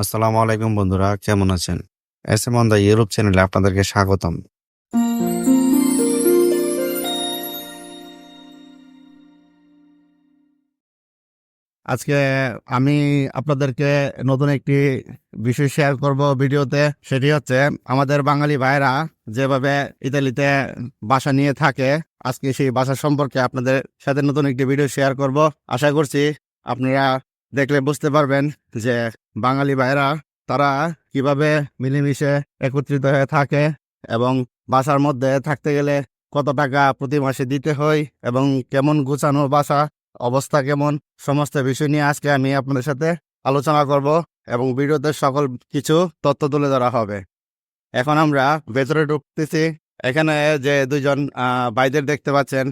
আসসালামু আলাইকুম বন্ধুরা, কেমন আছেন? S M on the Europe চ্যানেলে আপনাদেরকে স্বাগতম। আজকে আমি আপনাদেরকে নতুন একটি বিষয় শেয়ার করব ভিডিওতে, সেটি হচ্ছে আমাদের বাঙালি ভাইরা যেভাবে ইতালিতে বাসা নিয়ে থাকে, আজকে সেই বাসা সম্পর্কে আপনাদের সাথে নতুন একটি ভিডিও শেয়ার করব। আশা করছি আপনারা দেখলে বুঝতে পারবেন যে বাঙালি ভাইরা, তারা কীভাবে মিলেমিশে একত্রিত হয়ে থাকে এবং বাসার মধ্যে থাকতে গেলে কত টাকা প্রতি মাসে দিতে হয় এবং কেমন গোছানো বাসা, অবস্থা কেমন, সমস্ত বিষয় নিয়ে আজকে আমি আপনাদের সাথে আলোচনা করব এবং ভিডিওতে সকল কিছু তথ্য তুলে ধরা হবে। এখন আমরা ভেতরে ঢুকতেছি। এখানে যে দুজন ভাইদের দেখতে পাচ্ছেন,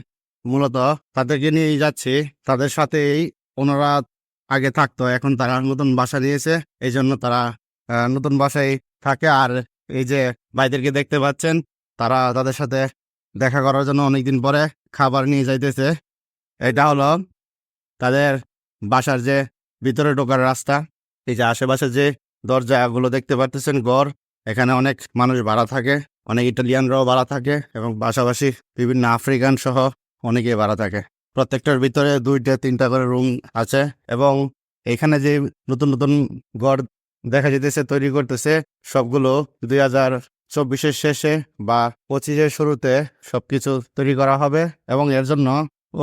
মূলত তাদেরকে নিয়েই যাচ্ছি। তাদের সাথেই ওনারা আগে থাকতো, এখন তারা নতুন বাসা নিয়েছে এই জন্য তারা নতুন বাসায় থাকে। আর এই যে ভাইদেরকে দেখতে পাচ্ছেন, তারা তাদের সাথে দেখা করার জন্য অনেকদিন পরে খাবার নিয়ে যাইতেছে। এটা হলো তাদের বাসার যে ভিতরে ঢোকার রাস্তা, এই যে আশেপাশে যে দরজাগুলো দেখতে পারতেছেন, গড়, এখানে অনেক মানুষ ভাড়া থাকে, অনেক ইটালিয়ানরাও ভাড়া থাকে এবং পাশাপাশি বিভিন্ন আফ্রিকান সহ অনেকে ভাড়া থাকে। প্রত্যেকটার ভিতরে দুইটা, তিনটা করে রুম আছে এবং এখানে যে নতুন নতুন ঘর দেখা যেতেছে তৈরি করতেছে, সবগুলো দুই হাজার চব্বিশের শেষে বা পঁচিশের শুরুতে সবকিছু তৈরি করা হবে এবং এর জন্য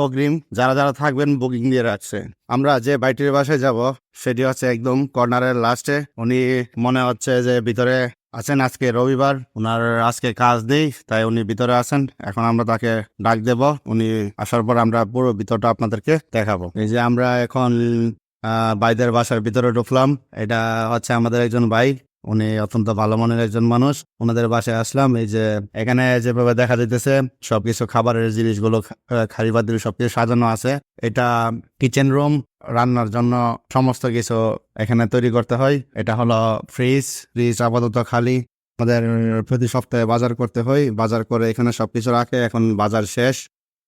অগ্রিম যারা যারা থাকবেন বুকিং দিয়ে রাখছে। আমরা যে বাইটির বাসায় যাব, সেটি হচ্ছে একদম কর্নারের লাস্টে উনি মনে হচ্ছে যে ভিতরে আছেন আজকে রবিবার ওনার আজকে কাজ নেই, তাই উনি ভিতরে আছেন। এখন আমরা তাকে ডাক দেব, উনি আসার পর আমরা পুরো ভিতরটা আপনাদেরকে দেখাবো। এই যে আমরা এখন বাইদের বাসার ভিতরে ঢুকলাম। এটা হচ্ছে আমাদের একজন ভাই। উনি অত্যন্ত ভালো মনের একজন মানুষ। ওনাদের বাসায় আসলাম, এই যে এখানে যেভাবে দেখা যাইতেছে, সবকিছু খাবারের জিনিসগুলো খারি পাতিল সবকিছু সাজানো আছে। এটা কিচেন রুম রান্নার জন্য সমস্ত কিছু এখানে তৈরি করতে হয়। এটা হলো ফ্রিজ ফ্রিজ আপাতত খালি। আমাদের প্রতি সপ্তাহে বাজার করতে হয়। বাজার করে এখানে সবকিছু রাখে। এখন বাজার শেষ।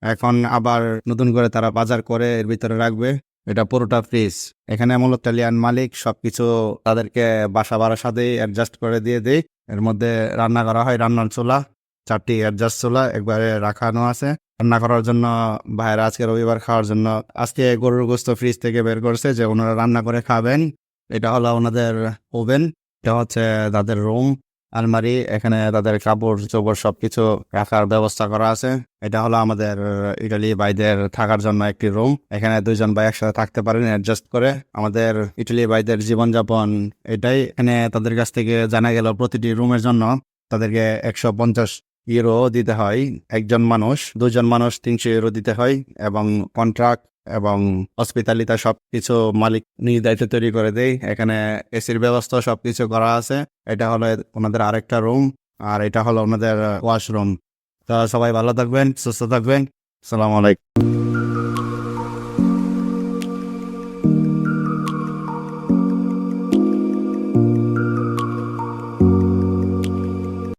এখন আবার নতুন করে তারা বাজার করে এর ভিতরে রাখবে। এটা পুরোটা ফ্রিজ। এখানে মূলত ইটালিয়ান মালিক সবকিছু তাদেরকে বাসা ভাড়ার সাথে অ্যাডজাস্ট করে দিয়ে দেয়। এর মধ্যে রান্না করা হয় রান্নার চুলা, চারটি অ্যাডজাস্ট চুলা, একবারে রাখানো আছে। রান্না করার জন্য ভাইয়েরা আজকে রবিবার খাওয়ার জন্য, আজকে গরুর গোস্ত ফ্রিজ থেকে বের করছে যে ওনারা রান্না করে খাবেন। এটা হলো ওনাদের ওভেন, এটা হচ্ছে তাদের রুম। আলমারি, এখানে তাদের কাপড় চোপড় সবকিছু রাখার ব্যবস্থা করা আছে। এটা হলো আমাদের ইটালি ভাইদের থাকার জন্য একটি রুম। এখানে দুইজন ভাই একসাথে থাকতে পারেন অ্যাডজাস্ট করে। আমাদের ইটালি ভাইদের জীবনযাপন এটাই। এখানে তাদের কাছ থেকে জানা গেল প্রতিটি রুমের জন্য তাদেরকে একশো পঞ্চাশ ইউরো দিতে হয়। একজন মানুষ, দুজন মানুষ তিনশো ইউরো দিতে হয় এবং কন্ট্রাক্ট এবং হসপিটালিটা সবকিছু মালিক নিজ দায়িত্ব তৈরি করে দেয় এখানে এসির ব্যবস্থা সবকিছু করা আছে। এটা হলো ওনাদের আরেকটা রুম আর এটা হলো ওনাদের ওয়াশরুম। তো সবাই ভালো থাকবেন, সুস্থ থাকবেন। সালাম আলাইকুম।